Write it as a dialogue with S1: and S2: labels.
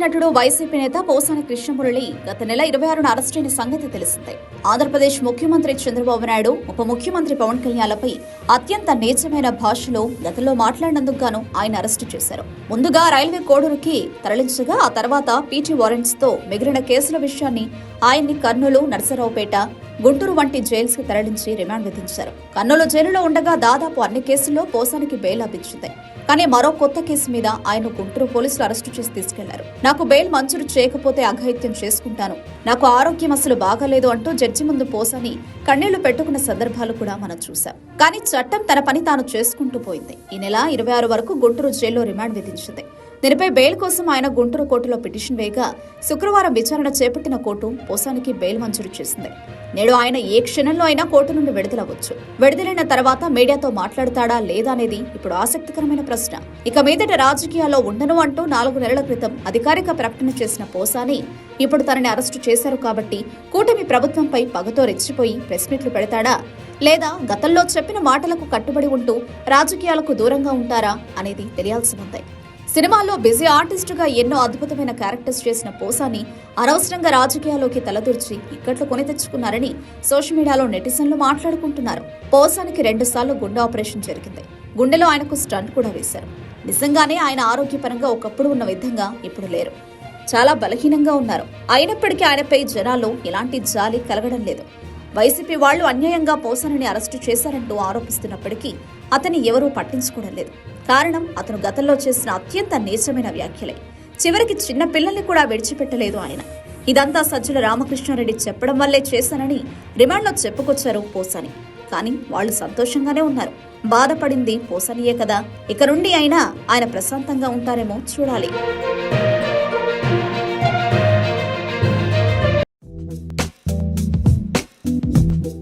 S1: నటుడు వైసీపీ నేత పోసాని కృష్ణమురళి గత నెల ఇరవై ఆరున అరెస్టైన సంగతి తెలిసిందే. ఆంధ్రప్రదేశ్ ముఖ్యమంత్రి చంద్రబాబు నాయుడు ఉప ముఖ్యమంత్రి పవన్ కళ్యాణ్లపై అత్యంత నీచమైన భాషలో గతంలో మాట్లాడినందుకు గాను ఆయన అరెస్టు చేశారు. ముందుగా రైల్వే కోడూరుకి తరలించగా ఆ తర్వాత పీటీ వారెంట్స్తో మిగిలిన కేసుల విషయాన్ని ఆయన్ని కర్నూలు నరసరావుపేట గుంటూరు వంటి జైల్స్కి తరలించి రిమాండ్ విధించారు. కర్నూలు జైలులో ఉండగా దాదాపు అన్ని కేసుల్లో పోసానికి బెయిల్ లభించింది. కానీ మరో కొత్త కేసు మీద ఆయన గుంటూరు పోలీసులు అరెస్టు చేసి తీసుకెళ్ళారు. నాకు బెయిల్ మంజూరు చేయకపోతే అఘాయిత్యం చేసుకుంటాను. నాకు ఆరోగ్యం అసలు బాగాలేదు అంటూ జడ్జి ముందు పోసని కన్నీళ్ళు పెట్టుకున్న సందర్భాలు కూడా మనం చూశాం. కానీ చట్టం తన పని తాను చేసుకుంటూ పోయింది. ఈ నెల ఇరవై ఆరు వరకు గుంటూరు జైల్లో రిమాండ్ విధించింది. దీనిపై బెయిల్ కోసం ఆయన గుంటూరు కోర్టులో పిటిషన్ వేయగా శుక్రవారం విచారణ చేపట్టిన కోర్టు పోసానికి బెయిల్ మంజూరు చేసింది. నేడు ఆయన ఏ క్షణంలో అయినా కోర్టు నుండి విడుదలవచ్చు. విడుదలైన తర్వాత మీడియాతో మాట్లాడతాడా లేదా అనేది ఇప్పుడు ఆసక్తికరమైన ప్రశ్న. ఇక మీదట రాజకీయాల్లో ఉండను అంటూ నాలుగు నెలల క్రితం అధికారిక ప్రకటన చేసిన పోసాని ఇప్పుడు తనని అరెస్టు చేశారు కాబట్టి కూటమి ప్రభుత్వంపై పగతో రెచ్చిపోయి ప్రెస్ మీట్లు పెడతాడా? లేదా గతంలో చెప్పిన మాటలకు కట్టుబడి ఉంటూ రాజకీయాలకు దూరంగా ఉంటారా అనేది తెలియాల్సి ఉంది. సినిమాల్లో బిజీ ఆర్టిస్టుగా ఎన్నో అద్భుతమైన క్యారెక్టర్స్ చేసిన పోసాని అనవసరంగా రాజకీయాల్లోకి తలదూర్చి ఇక్కట్లు కొని తెచ్చుకున్నారని సోషల్ మీడియాలో నెటిజన్లు మాట్లాడుకుంటున్నారు. పోసానికి రెండుసార్లు గుండె ఆపరేషన్ జరిగింది. గుండెలో ఆయనకు స్టంట్ కూడా వేశారు. నిజంగానే ఆయన ఆరోగ్యపరంగా ఒకప్పుడు ఉన్న విధంగా ఇప్పుడు లేరు. చాలా బలహీనంగా ఉన్నారు. అయినప్పటికీ ఆయనపై జనాల్లో ఎలాంటి జాలి కలగడం లేదు. వైసీపీ వాళ్ళు అన్యాయంగా పోసానని అరెస్టు చేశారంటూ ఆరోపిస్తున్నప్పటికీ అతన్ని ఎవరూ పట్టించుకోవడం లేదు. కారణం అతను గతంలో చేసిన అత్యంత నీచమైన వ్యాఖ్యలే. చివరికి చిన్న పిల్లల్ని కూడా విడిచిపెట్టలేదు ఆయన. ఇదంతా సజ్జల రామకృష్ణారెడ్డి చెప్పడం వల్లే చేశానని రిమాండ్లో చెప్పుకొచ్చారు పోసాని. కానీ వాళ్ళు సంతోషంగానే ఉన్నారు. బాధపడింది పోసానియే కదా. ఇక నుండి అయినా ఆయన ప్రశాంతంగా ఉంటారేమో చూడాలి.